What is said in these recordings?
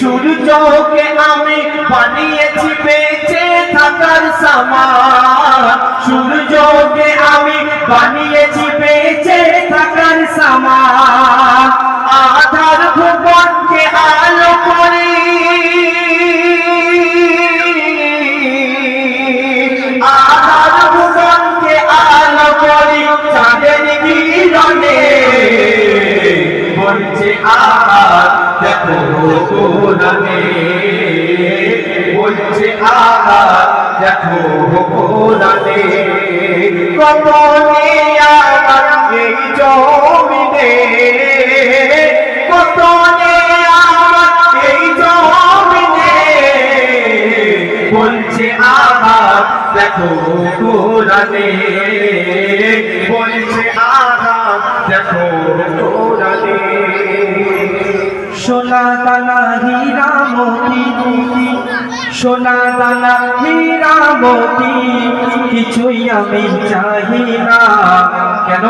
সূর্যকে আমি বানিয়েছি বেঁচে থাকার সামান সূর্যকে আমি বানিয়েছি বেঁচে থাকার কোরআনে বলছে আহার দেখো কোরআনে কত আমার এই জমিনে কত আমার এই জমিনে? বলছে আহার দেখো কোরআনে বলছে আহার দেখো সোনা দানা হীরা মোতি সোনা দানা হীরা মোতি কিছুই আমি চাহি না কেন?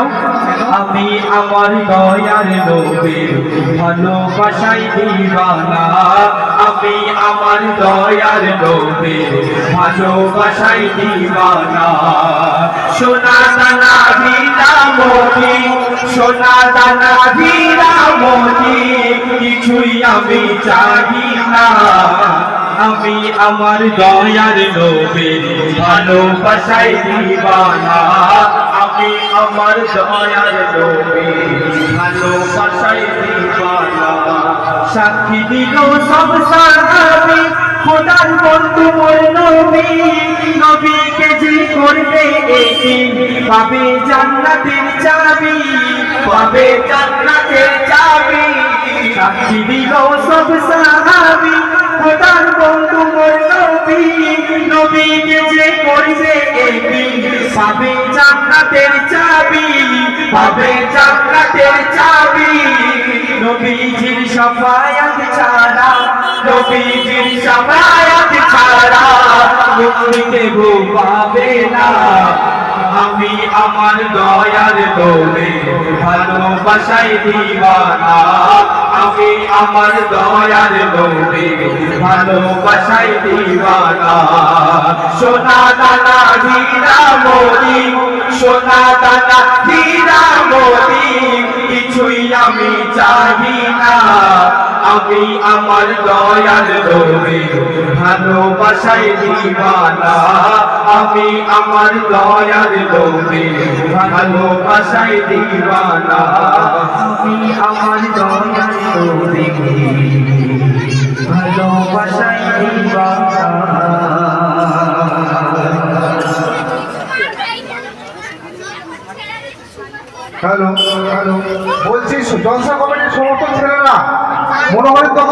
আমি আমার দয়ার নবীর ভালোবাসাই দিবানা। আমি আমার দয়ার নবীর ভালোবাসাই দিবানা। সোনা দানা হীরা মোতি সোনা দানা আমি চাহি না। আমি আমার দয়ার নবীর ভালোবাসাই দিবানা। আমি আমার দয়ার নবীর ভালোবাসাই দিবানা। সাক্ষী দিল সব সাহাবি, খোদার বন্ধু মোর নবী। নবীকে যে করবে এটি পাবে জান্নাতের চাবি, পাবে জান্নাতের সাক্ষী দিল সব সাহাবি। খোদার বন্ধু মোর নবী। নবীকে যে করবে এটি পাবে জান্নাতের চাবি, পাবে জান্নাতের চাবি। নবীজির সফায়াত ছাড়া, নবীজির সফায়াত ছাড়া মুক্তি দেব পাবে না। আমি আমার দয়ার দোলে ভালোবাসাই দিবানা। আমি আমার দয়ার দোলে ভালোবাসাই দিবানা সোনা দানা হীরা মরি, সোনা দানা হীরা মরি, কিছুই আমি চাহি না। আমি আমার দয়ার দোলে ভালোবাসাই দিবানা আমি আমার দয়ার দোলে ভালোবাসাই দিবানা আমি হ্যালো হ্যালো বলছি জলসা কমিটির সমস্ত ছেলেরা মনোহরিত